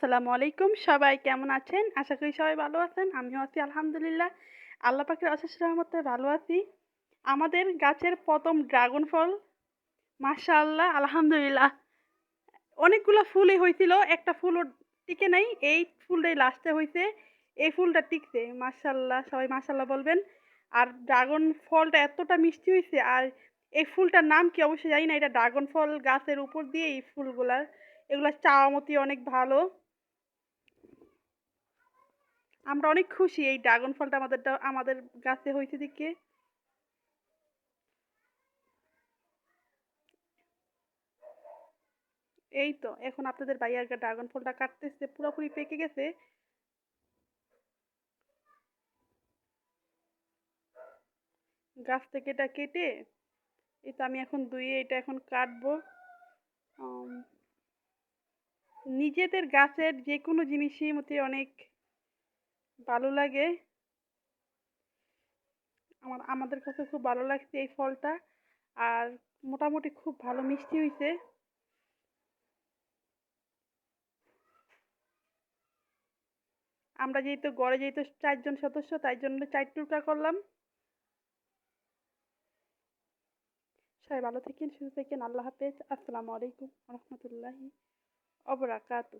আসসালামু আলাইকুম। সবাই কেমন আছেন? আশা করি সবাই ভালো আছেন। আমিও আছি, আলহামদুলিল্লাহ। আল্লাহ পাখির অশেষ রহমতে ভালো আছি। আমাদের গাছের প্রথম ড্রাগন ফল, মাশাআল্লাহ, আলহামদুলিল্লাহ। অনেকগুলো ফুলই হয়েছিল একটা ফুলও টিকে নাই, এই ফুলটাই লাস্টে হয়েছে এই ফুলটা টিকছে, মাশাআল্লাহ, সবাই মাশাআল্লাহ বলবেন। আর ড্রাগন ফলটা এতটা মিষ্টি হয়েছে আর এই ফুলটার নাম কি অবশ্যই জানি না, এটা ড্রাগন ফল গাছের উপর দিয়ে এই ফুলগুলার, এগুলা চাওয়ামতি অনেক ভালো। আমরা অনেক খুশি এই ড্রাগন ফলটা আমাদেরটা আমাদের গাছে হয়েছে দিকে এই তো, এখন আপনাদের ভাইয়ার ড্রাগন ফলটা কাটতেছে, পুরোপুরি পেকে গেছে। গাছ থেকে এটা কেটে, এই তো আমি এখন ধুয়ে এটা এখন কাটবো। নিজেদের গাছের যে কোনো জিনিসই মতে অনেক ভালো লাগে। আমার, আমাদের কাছে খুব ভালো লাগছে এই ফলটা। আর মোটামুটি খুব ভালো মিষ্টি হয়েছে আমরা যেহেতু গড়ে যেহেতু চারজন সদস্য, তাই জন্য চার টুকরা করলাম। সবাই ভালো থাকেন, সুস্থ থাকেন। আল্লাহ হাফেজ। আসসালামু আলাইকুম রহমতুল্লাহি অবরাকাতু